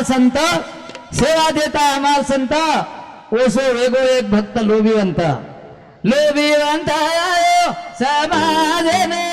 आम्हाला संत सेवा देता आम्हाला संत. ओसो वेगो एक भक्त लोभीवंत. लोभीवंत हो, समाज में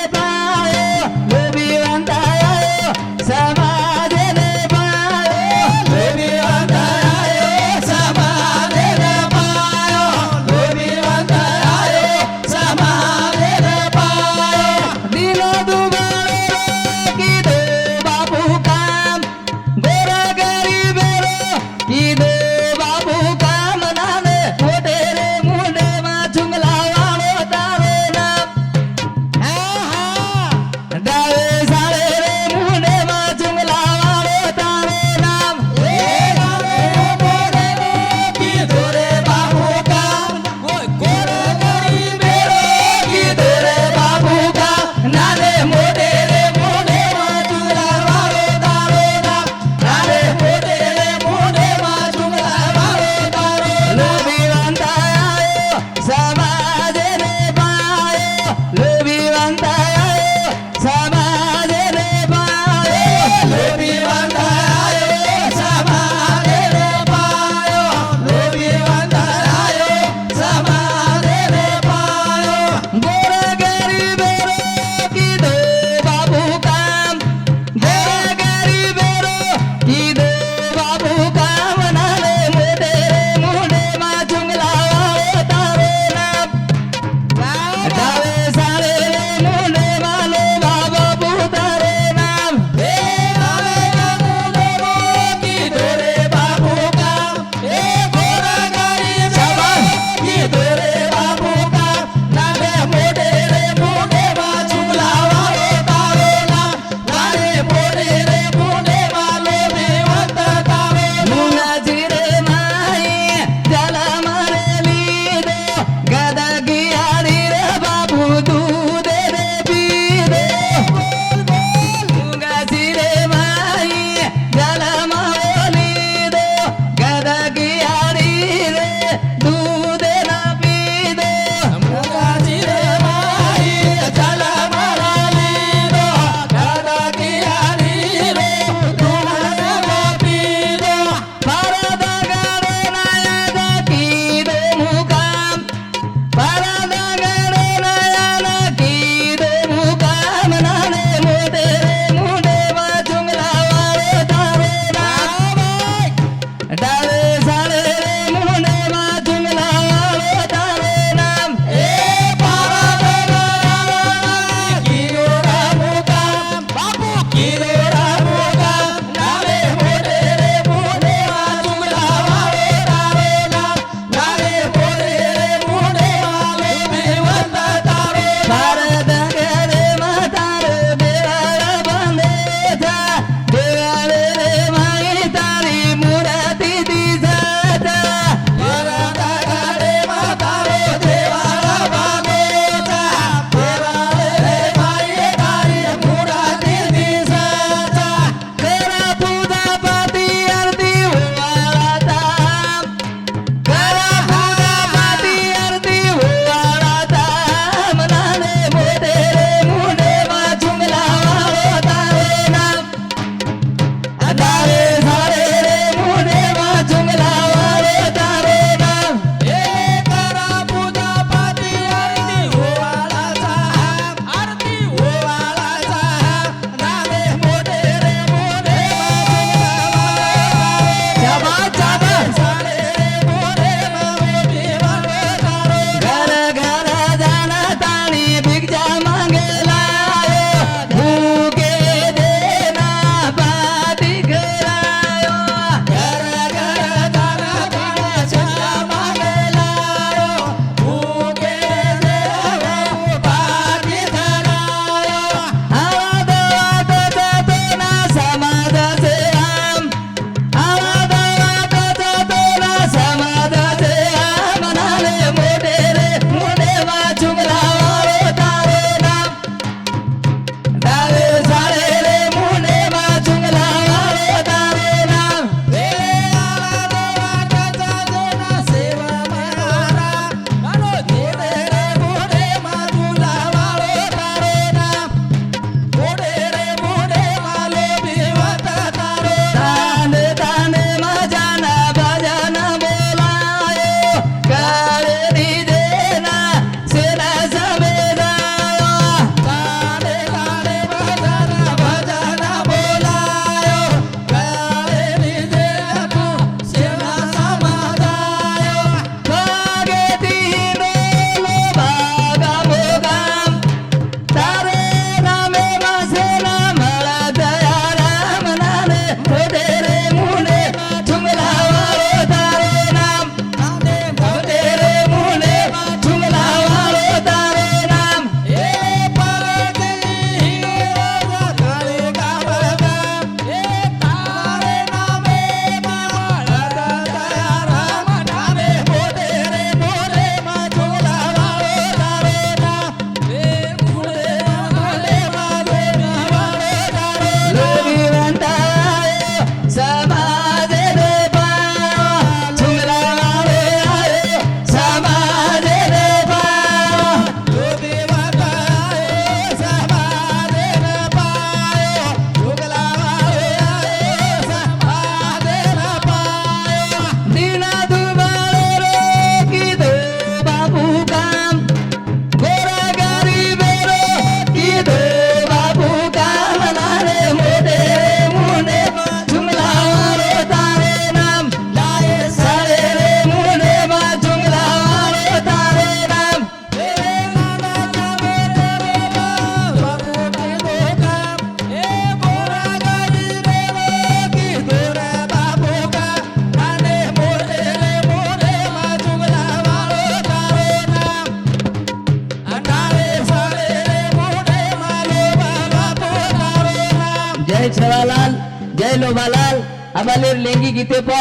जय शेवालाल जय लोभालाल अबालेर लेंगी गीते प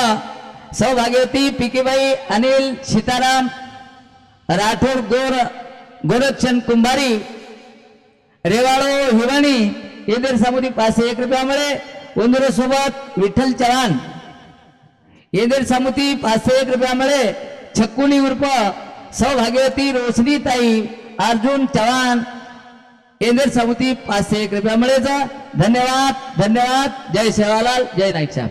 सौभाग्यवती पिकेबाई अनिल सीताराम राठोड गोर गोरक्षण कुंभारी रेवाळो हिवाणी येदर सामुदी पाचशे एक रुपयामुळे उंदुरे सोबत विठ्ठल चव्हाण. येदर सामुती पाचशे एक रुपयामुळे छक्कुणी उर्फ सौभाग्यवती रोशनी ताई अर्जुन चव्हाण केंद्र समिती पाचशे एक रुपयामुळेच धन्यवाद धन्यवाद. जय शेवालाल जय नाईक साहेब.